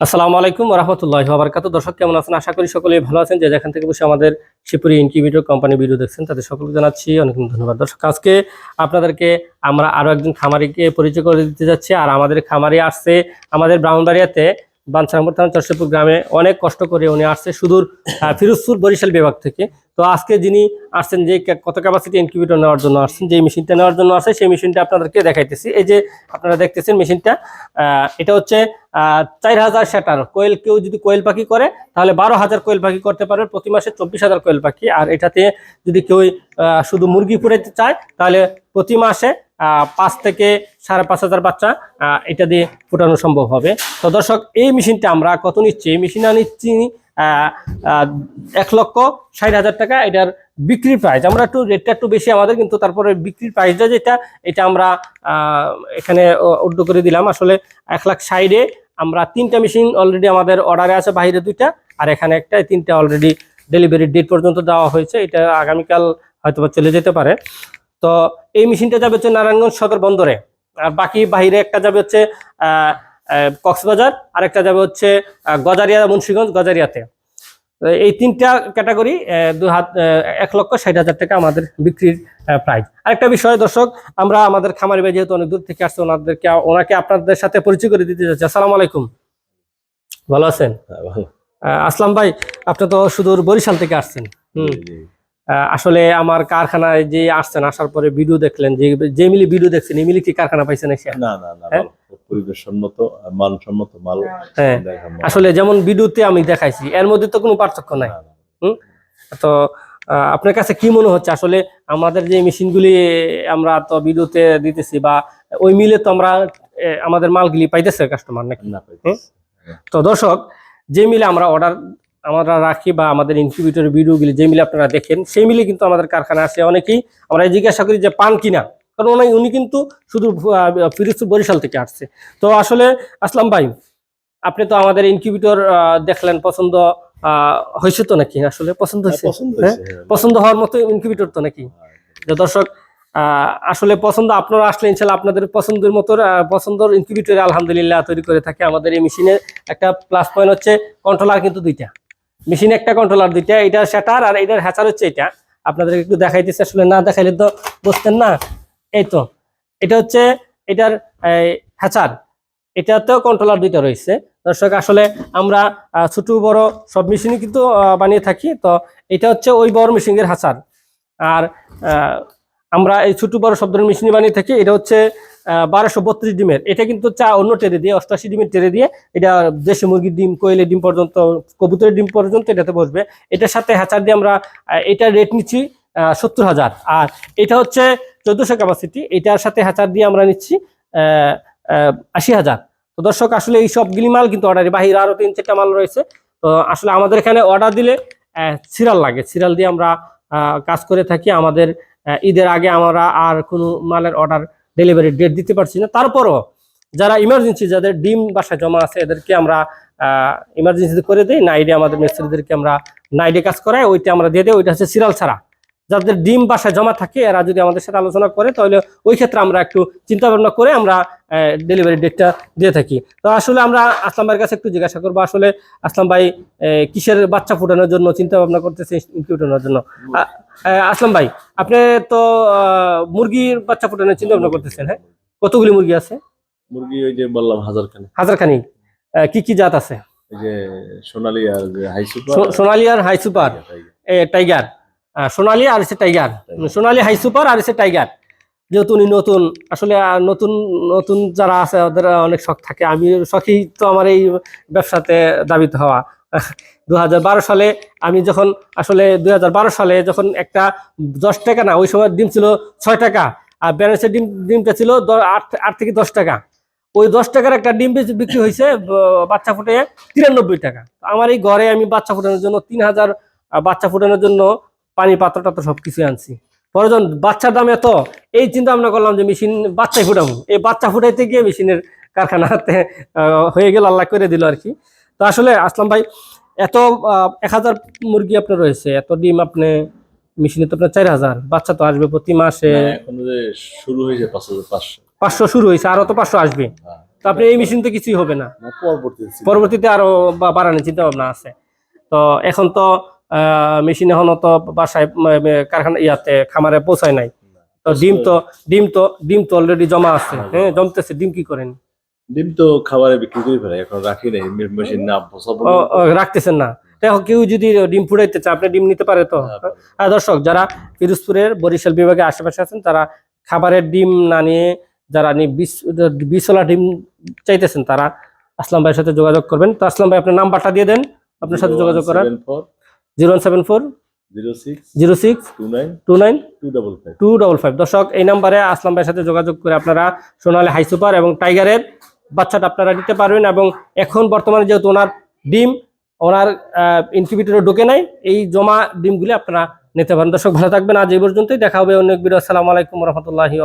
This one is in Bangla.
আসসালামু আলাইকুম রহমতুল্লাহ বারকাত দর্শক, কেমন আছেন? আশা করি সকলে ভালো আছেন। যে যেখান থেকে বসে আমাদের শিবপুরি ইনকিউবেটর কোম্পানি ভিডিও দেখছেন, তাদের সকলকে জানাচ্ছি অনেক অনেক ধন্যবাদ। দর্শক, আজকে আপনাদেরকে আমরা আরও একজন খামারিকে পরিচয় করে দিতে যাচ্ছি। আর আমাদের খামারি আসছে আমাদের ব্রাহ্মণবাড়িয়াতে। বাঞ্ছারামপুর থানা চরশেপুর গ্রামে অনেক কষ্ট করে উনি আসছে সুদূর ফিরোজপুর বরিশাল বিভাগ থেকে। তো আজকে যিনি আসছেন, যে কত ক্যাপাসিটি ইনকিউবেটর নেওয়ার জন্য আসছেন, যে মেশিনটা নেওয়ার জন্য আসে সেই মেশিনটা আপনাদেরকে দেখাইতেছি। এই যে আপনারা দেখতেছেন মেশিনটা এটা হচ্ছে চার হাজার সেটার। কোয়েল কেউ যদি কোয়েল পাখি করে, তাহলে বারো হাজার কোয়েল পাখি করতে পারবে, প্রতি মাসে চব্বিশ হাজার কোয়েল পাখি। আর এটাতে যদি কেউ শুধু মুরগি ফুটাইতে চায়, তাহলে প্রতি মাসে পাঁচ থেকে সাড়ে পাঁচ হাজার বাচ্চা এটা দিয়ে ফুটানো সম্ভব হবে। তো দর্শক, এই মেশিনটা আমরা কত নিচ্ছি? এই মেশিনটা নিচ্ছি এক লক্ষ ষাট হাজার টাকা। এটার বিক্রির প্রাইস আমরা একটু রেটটা একটু বেশি আমাদের, কিন্তু তারপরে বিক্রির প্রাইসটা যেটা, এটা আমরা এখানে উর্দু করে দিলাম। আসলে এক লাখ ষাটে আমরা তিনটা মেশিন অলরেডি আমাদের অর্ডারে আছে, বাইরে দুইটা, আর এখানে একটা তিনটা অলরেডি ডেলিভারি ডেট পর্যন্ত দেওয়া হয়েছে। এটা আগামীকাল হয়তো চলে যেতে পারে। তো এই মেশিনটা যাবে হচ্ছে নারায়ণগঞ্জ সদর বন্দরে। আর বাকি বাইরে একটা যাবে হচ্ছে কক্সবাজার আর একটা যাবে হচ্ছে গজারিয়া মুন্সিগঞ্জ গজারিয়াতে। এই তিনটা ক্যাটাগরি দু হাত এক লক্ষ ষাট হাজার টাকা আমাদের বিক্রির প্রাইস আরেকটা বিষয় দর্শক আমরা আমাদের খামারি ভাই যেহেতু অনেক দূর থেকে আসছে ওনাদেরকে ওনাকে আপনাদের সাথে পরিচয় করে দিতে যাচ্ছি আসসালামু আলাইকুম। ভালো আছেন? হ্যাঁ, আসলাম ভাই আপনি তো সুদূর বরিশাল থেকে আসছেন। হুম। আসলে আমার কারখানায় যে আসছেন আসার পরে ভিডিও দেখলেন যে যে মিলি ভিডিও দেখছেন এই মিলি কি কারখানা পাইছেন না না না হ্যাঁ? মানসম্মত মাল হ্যাঁ। আসলে যেমন ভিডিওতে আমি দেখাইছি এর মধ্যে তো কোনো পার্থক্য নাই। তো আহ, আপনার কাছে কি মনে হচ্ছে? আসলে আমাদের যে মেশিনগুলি আমরা তো ভিডিওতে দিতেছি বা ওই মিলে তো আমরা আমাদের মালগুলি পাইতেছে কাস্টমার নাকি? না পাইতেছি। তো দর্শক যে মিলে আমরা অর্ডার আমরা রাখি বা আমাদের ইনকিউবেটর ভিডিওগুলি যে মিলে আপনারা দেখেন সেই মিলে কিন্তু আমাদের কারখানা আসে অনেকেই আমরা জিজ্ঞাসা করি যে পান কিনা? কারণ উনি উনি কিন্তু শুধু ফিরোজপুর বরিশাল থেকে আসছে। তো আসলে আসলাম ভাই আপনি তো আমাদের ইনকিউবেটর দেখলেন পছন্দ আহ, হয়েছে তো নাকি? আসলে পছন্দ হ্যাঁ, হয়েছে। পছন্দ হ্যাঁ? হ্যাঁ। পছন্দ হওয়ার মতো ইনকিউবেটর তো নাকি? যে দর্শক আহ, আসলে পছন্দ আপনারা আসলে ইনশাল্লাহ আপনাদের পছন্দের মতো পছন্দের ইনকিউবেটর আলহামদুলিল্লাহ তৈরি করে থাকে আমাদের এই মেশিনে। একটা প্লাস পয়েন্ট হচ্ছে কন্ট্রোলার কিন্তু দুইটা। মেশিনে একটা কন্ট্রোলার দুইটা এটা শ্যাটার আর এটার হ্যাচার হচ্ছে এটা আপনাদের একটু দেখাইতেছে, আসলে না দেখাইলে তো বুঝতেন না। এই তো, এটা হচ্ছে এটার হ্যাচার এটাতেও কন্ট্রোলার দুইটা রয়েছে। দর্শক, আসলে আমরা ছোট, বড় সব মেশিনই কিন্তু বানিয়ে থাকি। তো এটা হচ্ছে ওই বড় মেশিনের হাসার আর আমরা এই ছোট, বড় সব ধরনের মেশিনই বানিয়ে থাকি। এটা হচ্ছে বারোশো বত্রিশ ডিমের। এটা কিন্তু চা অন্য টেরে দিয়ে, অষ্টাশি ডিমের টেরে দিয়ে, এটা দেশি মুরগির ডিম, কোয়েলের ডিম পর্যন্ত, কবুতরের ডিম পর্যন্ত এটাতে বসবে। এটার সাথে হ্যাচার দিয়ে আমরা এটার রেট নিচ্ছি সত্তর হাজার। আর এটা হচ্ছে চোদ্দোশো ক্যাপাসিটি এটার সাথে হ্যাচার দিয়ে আমরা নিচ্ছি আশি হাজার। তো দর্শক, আসলে এই সবগুলি মাল কিন্তু অর্ডারে বাহির আরও তিন চারটা মাল রয়েছে। তো আসলে আমাদের এখানে অর্ডার দিলে সিরিয়াল লাগে। সিরিয়াল দিয়ে আমরা কাজ করে থাকি। আমাদের ঈদের আগে আমরা আর কোনো মালের অর্ডার ডেলিভারি ডেট দিতে পারছি না। তারপরও যারা ইমার্জেন্সি যাদের ডিম বাসায় জমা আছে, এদেরকে আমরা ইমার্জেন্সিতে করে দিই নাইডে আমাদের মিস্ত্রিদেরকে আমরা নাইডে কাজ করাই, ওইটা আমরা দিয়ে দিই, ওইটা হচ্ছে সিরিয়াল ছাড়া। যাদের ডিম বাসায় জমা থাকে, এরা যদি আমাদের সাথে আলোচনা করে, তাহলে ওই ক্ষেত্রে আমরা একটু চিন্তা ভাবনা করে আমরা ডেলিভারি ডেটটা দিয়ে থাকি। তো আসলে আমরা আসলাম ভাইয়ের কাছে একটু জিজ্ঞাসা করব, আসলে আসলাম ভাই কিসের বাচ্চা ফুটানোর জন্য, চিন্তা ভাবনা করতেছে ইনকিউটানোর জন্য। আসলাম ভাই। আপনি তো মুরগির বাচ্চা ফুটানোর চিন্তা ভাবনা করতেছেন হ্যাঁ? কতগুলি মুরগি আছে? মুরগি ওই যে বললাম হাজার খানে হাজারখানি আহ, কি কি জাত আছে? যে সোনালি আর যে হাই সুপার। সোনালি আর হাই সুপার। টাইগার সোনালি আর এসে টাইগার। সোনালি হাই সুপার আর এসে টাইগার। যেহেতু উনি নতুন আসলে নতুন নতুন যারা আছে ওদের অনেক শখ থাকে। আমি শখই তো আমার এই ব্যবসাতে দাবিত হওয়া। দু হাজার বারো সালে আমি যখন আসলে দুই হাজার বারো সালে যখন একটা দশ টাকা না, ওই সময় ডিম ছিল ছয় টাকা, আর ব্যালেন্সের ডিম, ডিমটা ছিল আট আট থেকে দশ টাকা। ওই দশ টাকার একটা ডিম বিক্রি হয়েছে বাচ্চা ফুটে তিরানব্বই টাকা। আমার এই ঘরে আমি বাচ্চা ফুটানোর জন্য তিন হাজার বাচ্চা ফুটানোর জন্য পানি, পাত্র, টাত্র সব কিছু আনছি। পরে যখন বাচ্চার দাম এত, এই চিন্তা ভাবনা করলাম যে মেশিন বাচ্চাই ফুটাবো। এই বাচ্চা ফুটাইতে গিয়ে মেশিনের কারখানাতে হয়ে গেল, আল্লাহ করে দিল আর কি। তো আসলে আসলাম ভাই এত এক হাজার মুরগি আপনার রয়েছে এত ডিম আপনি মেশিনে তো আপনার চার হাজার বাচ্চা তো আসবে প্রতি মাসে শুরু হয়েছে পাঁচ পাঁচশো। পাঁচশো শুরু হয়েছে আরও তো পাঁচশো আসবে। হ্যাঁ। তো আপনি এই মেশিন তো কিছুই হবে না। পরবর্তীতে আরও বাড়ানোর চিন্তা ভাবনা আছে। তো এখন তো মেশিন এখনও তো বাসায় কারখানা ইয়াতে খামারে পৌঁছায় নাই। তো ডিম তো ডিম তো ডিম তো অলরেডি জমা আছে। হ্যাঁ জমতেছে ডিম কি করেন? ডিম তো খাবারে বিক্রি করে ফেলে এখন রাখি নাই মেশিন না রাখতেছেন না। দেখো কেউ যদি ডিম ফুটাইতে চায় আপনি ডিম নিতে পারে তো? আর দর্শক যারা পিরোজপুরের বরিশাল বিভাগের আশেপাশে আছেন তারা খাবারের ডিম না নিয়ে যারা বিশলা ডিম চাইতেছেন তারা আসলাম ভাইয়ের সাথে যোগাযোগ করবেন। তো আসলাম ভাই আপনার নাম্বারটা দিয়ে দেন আপনার সাথে যোগাযোগ করার। Zero one seven four zero six two nine two double five. দর্শক এই নাম্বারে আসলাম ভাইয়ের সাথে যোগাযোগ করে আপনারা সোনালী হাই সুপার এবং টাইগারের বাচ্চাটা আপনারা নিতে পারবেন এবং এখন বর্তমানে যেহেতু ওনার ডিম, ওনার ইনকিউবেটরে ঢোকে নাই, এই জমা ডিমগুলি আপনারা নিতে পারেন। দর্শক, ভালো থাকবেন। আজ এই পর্যন্তই। দেখা হবে অন্য এক ভিডিও। আসসালামু আলাইকুম রহমতুল্লাহি